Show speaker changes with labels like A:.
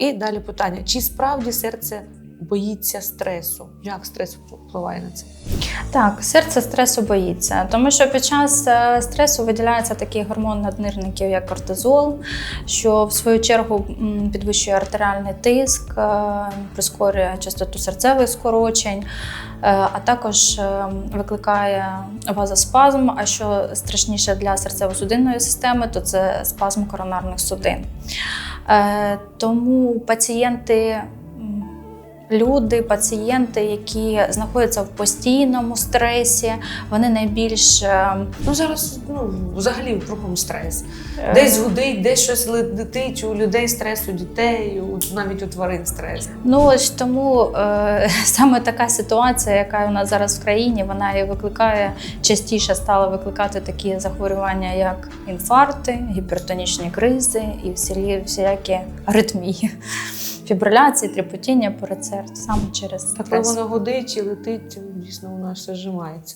A: І далі питання: чи справді серце боїться стресу? Як стрес впливає на це?
B: Так, серце стресу боїться, тому що під час е, стресу виділяється такий гормон наднирників, як кортизол, що в свою чергу підвищує артеріальний тиск, е, прискорює частоту серцевих скорочень, е, а також викликає вазоспазм. А що страшніше для серцево-судинної системи, то це спазм коронарних судин. Е, Тому пацієнти. Люди, пацієнти, які знаходяться в постійному стресі, вони найбільш е,
A: Ну зараз ну взагалі в кругом стрес.
B: Е.
A: Десь гудить, десь щось летить, у людей стрес, у дітей, у, навіть у тварин стрес.
B: ну ось тому е, саме така ситуація, яка у нас зараз в країні, вона і викликає частіше стала викликати такі захворювання, як інфаркти, гіпертонічні кризи і всі, всілякі аритмії, фібриляції, тріпотіння серцем саме через
A: Так коли воно гудить і летить, дійсно у нас все зжимається.